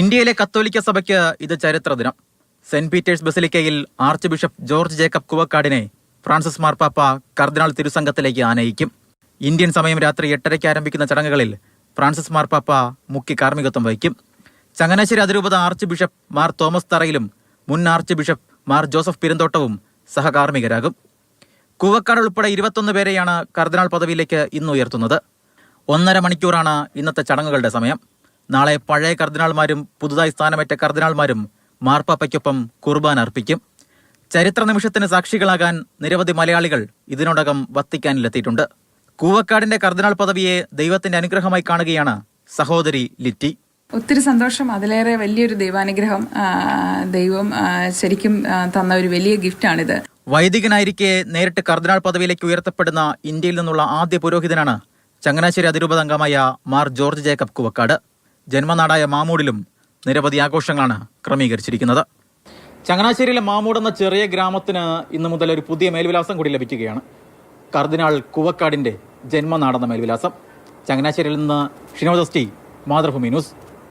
ഇന്ത്യയിലെ കത്തോലിക്ക സഭയ്ക്ക് ഇത് ചരിത്ര ദിനം സെന്റ് പീറ്റേഴ്സ് ബസിലിക്കയിൽ ആർച്ച് ബിഷപ്പ് ജോർജ് ജേക്കബ് കുവക്കാടിനെ ഫ്രാൻസിസ് മാർപ്പാപ്പ കർദിനാൾ തിരുസംഘത്തിലേക്ക് ആനയിക്കും. ഇന്ത്യൻ സമയം രാത്രി എട്ടരയ്ക്ക് ആരംഭിക്കുന്ന ചടങ്ങുകളിൽ ഫ്രാൻസിസ് മാർപ്പാപ്പ മുഖ്യ കാർമ്മികത്വം വഹിക്കും. ചങ്ങനാശ്ശേരി അതിരൂപത ആർച്ച് ബിഷപ്പ് മാർ തോമസ് തറയിലും മുൻ ആർച്ച് ബിഷപ്പ് മാർ ജോസഫ് പെരുന്തോട്ടവും സഹകാർമ്മികരാകും. കുവക്കാട് ഉൾപ്പെടെ ഇരുപത്തൊന്ന് പേരെയാണ് കർദിനാൾ പദവിയിലേക്ക് ഇന്ന് ഉയർത്തുന്നത്. ഒന്നര മണിക്കൂറാണ് ഇന്നത്തെ ചടങ്ങുകളുടെ സമയം. നാളെ പഴയ കർദിനാൾമാരും പുതുതായി സ്ഥാനമേറ്റ കർദിനാൾമാരും മാർപ്പാപ്പയ്ക്കൊപ്പം കുർബാന അർപ്പിക്കും. ചരിത്ര നിമിഷത്തിന് സാക്ഷികളാകാൻ നിരവധി മലയാളികൾ ഇതിനോടകം വത്തിക്കാനിലെത്തിയിട്ടുണ്ട്. കൂവക്കാടിന്റെ കർദിനാൾ പദവിയെ ദൈവത്തിന്റെ അനുഗ്രഹമായി കാണുകയാണ് സഹോദരി ലിറ്റി. ഒത്തിരി സന്തോഷം. അതിലേറെ വലിയൊരു ദൈവാനുഗ്രഹം ദൈവം ശരിക്കും തന്ന ഒരു വലിയ ഗിഫ്റ്റാണിത് വൈദികനായിരിക്കെ നേരിട്ട് കർദിനാൾ പദവിയിലേക്ക് ഉയർത്തപ്പെടുന്ന ഇന്ത്യയിൽ നിന്നുള്ള ആദ്യ പുരോഹിതനാണ് ചങ്ങനാശ്ശേരി അതിരൂപത അംഗമായ മാർ ജോർജ് ജേക്കബ് കുവക്കാട്. ജന്മനാടായ മാമൂടിലും നിരവധി ആഘോഷങ്ങളാണ് ക്രമീകരിച്ചിരിക്കുന്നത്. ചങ്ങനാശ്ശേരിയിലെ മാമൂട് എന്ന ചെറിയ ഗ്രാമത്തിന് ഇന്നു മുതൽ ഒരു പുതിയ മേൽവിലാസം കൂടി ലഭിക്കുകയാണ്. കർദിനാൾ കുവക്കാടിന്റെ ജന്മനാടെന്ന മേൽവിലാസം. ചങ്ങനാശ്ശേരിയിൽ നിന്ന് ഷിനോദസ്റ്റി മാതൃഭൂമി ന്യൂസ്.